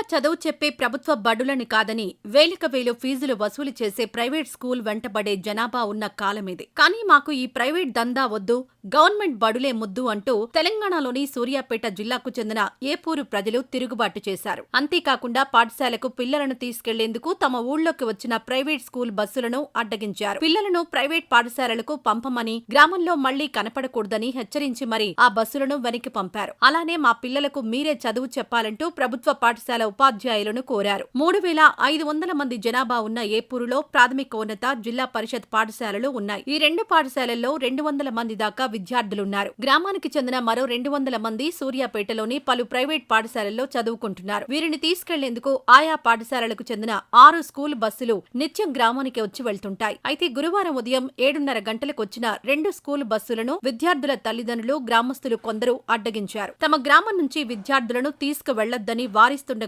చదువు చెప్పే ప్రభుత్వ బడులని కాదని వేలిక వేలు ఫీజులు వసూలు చేసే ప్రైవేట్ స్కూల్ వెంటబడే జనాభా ఉన్న కాలమిది. కానీ మాకు ఈ ప్రైవేట్ దందా వద్దు గవర్నమెంట్ బడులే ముద్దు అంటూ తెలంగాణలోని సూర్యాపేట జిల్లాకు చెందిన ఏపూరు ప్రజలు తిరుగుబాటు చేశారు. అంతేకాకుండా పాఠశాలకు పిల్లలను తీసుకెళ్ళేందుకు తమ ఊళ్ళోకి వచ్చిన ప్రైవేట్ స్కూల్ బస్సులను అడ్డగించారు. పిల్లలను ప్రైవేట్ పాఠశాలలకు పంపమని గ్రామంలో మళ్ళీ కనపడకూడదని హెచ్చరించి మరి ఆ బస్సులను వెనక్కి పంపారు. అలానే మా పిల్లలకు మీరే చదువు చెప్పాలంటూ ప్రభుత్వ పాఠశాల ఉపాధ్యాయులను కోరారు. మూడు వేల ఐదు వందల మంది జనాభా ఉన్న ఏపూరులో ప్రాథమికోన్నత జిల్లా పరిషత్ పాఠశాలలు ఉన్నాయి. ఈ రెండు పాఠశాలల్లో రెండు వందల మంది దాకా విద్యార్థులున్నారు. గ్రామానికి చెందిన మరో రెండు వందల మంది సూర్యాపేటలోని పలు ప్రైవేట్ పాఠశాలల్లో చదువుకుంటున్నారు. వీరిని తీసుకెళ్ళేందుకు ఆయా పాఠశాలలకు చెందిన ఆరు స్కూల్ బస్సులు నిత్యం గ్రామానికి వచ్చి వెళ్తుంటాయి. అయితే గురువారం ఉదయం ఏడున్నర గంటలకు వచ్చిన రెండు స్కూల్ బస్సులను విద్యార్థుల తల్లిదండ్రులు గ్రామస్తులు కొందరు అడ్డగించారు. తమ గ్రామం నుంచి విద్యార్థులను తీసుకువెళ్ళొద్దని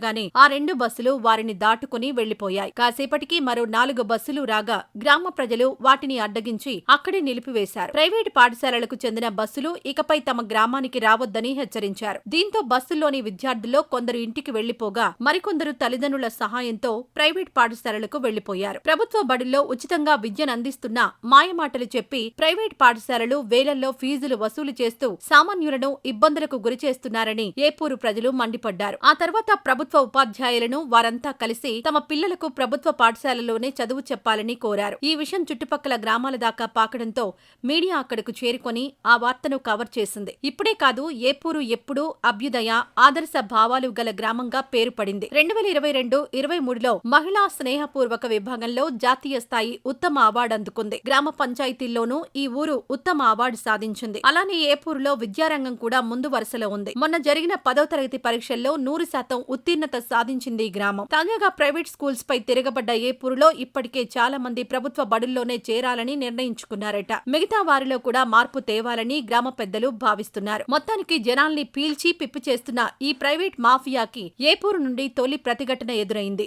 ఉండగానే ఆ రెండు బస్సులు వారిని దాటుకుని వెళ్ళిపోయాయి కాసేపటికి మరో నాలుగు బస్సులు రాగా గ్రామ ప్రజలు వాటిని అడ్డగించి అక్కడే నిలిపివేశారు. ప్రైవేటు పాఠశాలలకు చెందిన బస్సులు ఇకపై తమ గ్రామానికి రావద్దని హెచ్చరించారు. దీంతో బస్సుల్లోని విద్యార్థుల్లో కొందరు ఇంటికి వెళ్ళిపోగా మరికొందరు తల్లిదండ్రుల సహాయంతో ప్రైవేట్ పాఠశాలలకు వెళ్ళిపోయారు ప్రభుత్వ బడుల్లో ఉచితంగా విద్యను అందిస్తున్న మాయమాటలు చెప్పి ప్రైవేట్ పాఠశాలలు వేలల్లో ఫీజులు వసూలు చేస్తూ సామాన్యులను ఇబ్బందులకు గురిచేస్తున్నారని ఏపూరు ప్రజలు మండిపడ్డారు. ఆ తర్వాత ప్రభుత్వ ఉపాధ్యాయులను వారంతా కలిసి తమ పిల్లలకు ప్రభుత్వ పాఠశాలలోనే చదువు చెప్పాలని కోరారు. ఈ విషయం చుట్టుపక్కల గ్రామాల దాకా పాకడంతో మీడియా అక్కడకు చేరుకొని ఆ వార్తను కవర్ చేసింది. ఇప్పుడే కాదు ఏపూరు ఎప్పుడూ అభ్యుదయ ఆదర్శ భావాలు గల గ్రామంగా పేరు పడింది. రెండు వేల ఇరవై రెండు ఇరవై మూడులో మహిళా స్నేహపూర్వక విభాగంలో జాతీయ స్థాయి ఉత్తమ అవార్డు అందుకుంది. గ్రామ పంచాయతీల్లోనూ ఈ ఊరు ఉత్తమ అవార్డు సాధించింది. అలానే ఏపూరులో విద్యారంగం కూడా ముందు వరుసలో ఉంది. మొన్న జరిగిన పదో తరగతి పరీక్షల్లో నూరు శాతం ఉత్తీర్ణ ఉత్తీర్ణత సాధించింది ఈ గ్రామం. తాజాగా ప్రైవేట్ స్కూల్స్ పై తిరగబడ్డ ఏపూరులో ఇప్పటికే చాలా మంది ప్రభుత్వ బడుల్లోనే చేరాలని నిర్ణయించుకున్నారట. మిగతా వారిలో కూడా మార్పు తేవాలని గ్రామ పెద్దలు భావిస్తున్నారు. మొత్తానికి జనాల్ని పీల్చి పిప్పి చేస్తున్న ఈ ప్రైవేట్ మాఫియాకి ఏపూరు నుండి తొలి ప్రతిఘటన ఎదురైంది.